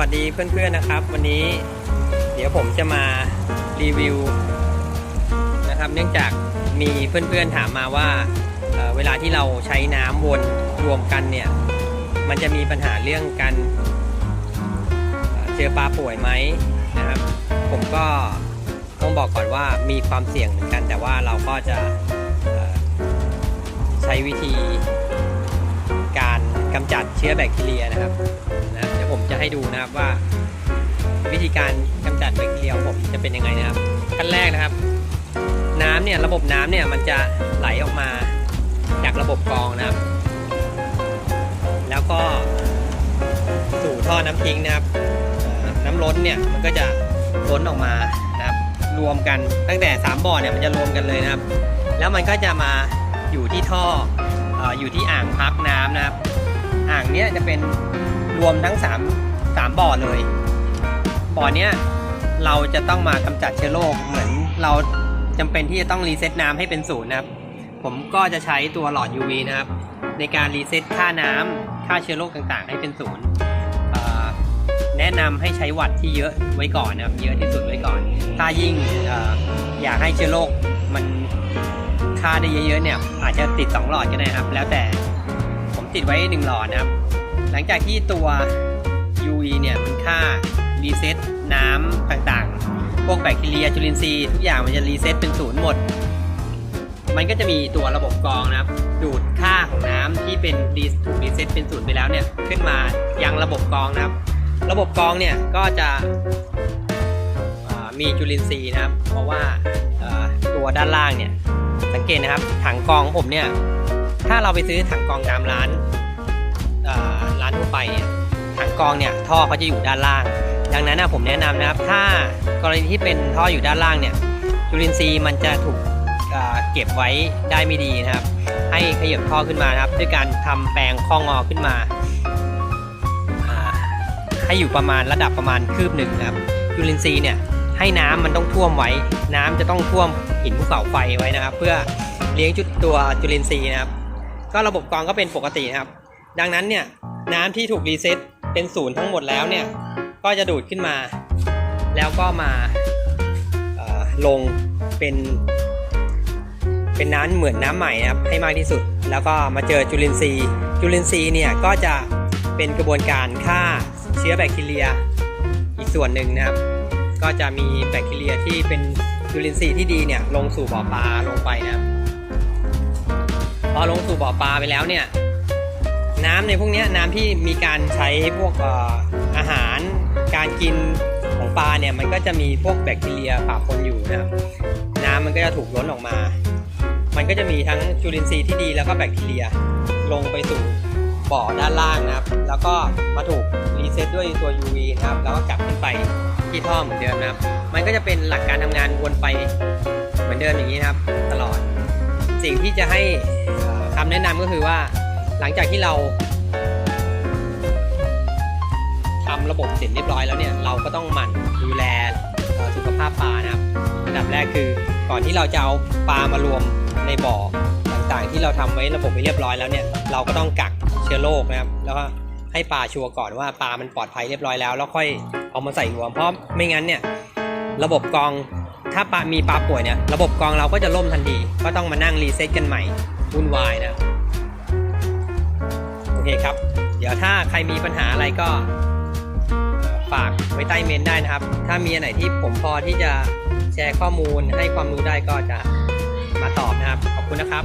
วัสดีเพื่อนๆนะครับ วันนี้เดี๋ยวผมจะมารีวิวนะครับ เนื่องจากมีเพื่อนๆถามมาว่าเเวลาที่เราใช้น้ำวนรวมกันเนี่ย มันจะมีปัญหาเรื่องการเเจอปลาป่วยไหมนะครับ ผมก็ต้องบอกก่อนว่ามีความเสี่ยงเหมือนกัน แต่ว่าเราก็จะใช้วิธี การกำจัดเชื้อแบคทีเรียนะครับนะเดี๋ยวผมจะให้ดูนะครับว่า วิธีการกำจัดแบคทีเรียของผมจะเป็นยังไงนะครับขั้นแรกนะครับ น้ำเนี่ยระบบน้ำเนี่ยมันจะไหลออกมาจากระบบกรองนะครับ แล้วก็สู่ท่อน้ำทิ้งนะครับน้ำล้นเนี่ยมันก็จะล้นออกมานะครับ รวมกันตั้งแต่ 3 บ่อเนี่ยมันจะรวมกันเลยนะครับ แล้วมันก็จะมาอยู่ที่ท่ออออยู่ที่อ่างพักน้ำนะครับ อ่างเนี้ยจะเป็นรวมทั้ง3 3บ่อเลย บ่อเนี้ยเราจะต้องมากำจัดเชื้อโรคเหมือนเราจำเป็นที่จะต้องรีเซ็ตน้ำให้เป็นศูนย์นะครับ ผมก็จะใช้ตัวหลอด UV นะครับ ในการรีเซ็ตค่าน้ำค่าเชื้อโรคต่างๆ ให้เป็นศูนย์แนะนำให้ใช้วัตต์ที่เยอะไว้ก่อนนะครับ เยอะที่สุดไว้ก่อน ถ้ายิ่งออยากให้เชื้อโรคมันค่าได้เยอะๆเนี่ยอาจจะติด 2 หลอดก็ได้นะครับ แล้วแต่ ติดไว้ 1 หลอดนะครับ หลังจากที่ตัว UV เนี่ยมันค่ารีเซ็ตน้ำต่างๆ พวกแบคทีเรียจุลินทรีย์ทุกอย่างมันจะรีเซ็ตเป็นศูนย์หมด มันก็จะมีตัวระบบกรองนะครับ ดูดค่าของน้ำที่เป็นรีถูกรีเซ็ตเป็นศูนย์ไปแล้วเนี่ยขึ้นมายังระบบกรองนะครับ ระบบกรองเนี่ยก็จะมีจุลินทรีย์นะครับ เพราะว่าตัวด้านล่างเนี่ยสังเกตนะครับถังกรองของผมเนี่ย ถ้าเราไปซื้อถังกองตามร้านร้านทั่วไปเนี่ยถังกองเนี่ยท่อเขาจะอยู่ด้านล่าง ดังนั้นนะผมแนะนำนะครับ ถ้ากรณีที่เป็นท่ออยู่ด้านล่างเนี่ยจุลินทรีย์มันจะถูกเเก็บไว้ได้ไม่ดีนะครับ ให้ขยับท่อขึ้นมานะครับ ด้วยการทำแปลงข้องอขึ้นมา ให้อยู่ประมาณระดับประมาณคืบหนึ่งนะครับจุลินทรีย์เนี่ยให้น้ำมันต้องท่วมไว้ น้ำจะต้องท่วมหินภูเขาไฟไว้นะครับ เพื่อเลี้ยงจุดตัวจุลินทรีย์นะครับ ก็ระบบกรองก็เป็นปกตินะครับ ดังนั้นเนี่ยน้ำที่ถูกรีเซ็ตเป็นศูนย์ทั้งหมดแล้วเนี่ยก็จะดูดขึ้นมา แล้วก็มาลงเป็น เป็นน้ำเหมือนน้ำใหม่นะครับให้มากที่สุด แล้วก็มาเจอจุลินทรีย์ จุลินทรีย์เนี่ยก็จะเป็นกระบวนการฆ่าเชื้อแบคทีเรียอีกส่วนหนึ่งนะครับ ก็จะมีแบคทีเรียที่เป็นจุลินทรีย์ที่ดีเนี่ยลงสู่บ่อปลาลงไปนะครับ อลงสู่บ่อปลาไปแล้วเนี่ยน้ำในพวกนี้น้ำที่มีการใช้พวกอาหารการกินของปลาเนี่ยมันก็จะมีพวกแบคทีเรียปะปนอยู่นะครับน้ำมันก็จะถูกล้นออกมา มันก็จะมีทั้งจุลินทรีย์ที่ดีแล้วก็แบคทีเรียลงไปสู่บ่อด้านล่างนะครับ แล้วก็มาถูกรีเซ็ตด้วยตัว UV นะครับ แล้วก็กลับขึ้นไปที่ท่อเหมือนเดิมนะครับ มันก็จะเป็นหลักการทำงานวนไปเหมือนเดิมอย่างนี้นะครับ ตลอด สิ่งที่จะให้ คำแนะนำก็คือว่า หลังจากที่เราทำระบบเสร็จเรียบร้อยแล้วเนี่ย เราก็ต้องหมั่นดูแลสุขภาพปลานะครับอันดับแรกคือก่อนที่เราจะเอาปลามารวมในบ่อต่างๆ ที่เราทำไว้ระบบไปเรียบร้อยแล้วเนี่ยเราก็ต้องกักเชื้อโรคนะครับแล้วก็ให้ปลาชัวร์ก่อนว่าปลามันปลอดภัยเรียบร้อยแล้วแล้วค่อยเอามาใส่รวมเพราะไม่งั้นเนี่ยระบบกรองถ้าปลามีปลาป่วยเนี่ยระบบกรองเราก็จะล่มทันทีก็ต้องมานั่งรีเซ็ตกันใหม่ วุ่นวายนะโอเคครับ เดี๋ยวถ้าใครมีปัญหาอะไรก็ฝากไว้ใต้เมนได้นะครับ ถ้ามีอันไหนที่ผมพอที่จะแชร์ข้อมูลให้ความรู้ได้ก็จะมาตอบนะครับ ขอบคุณนะครับ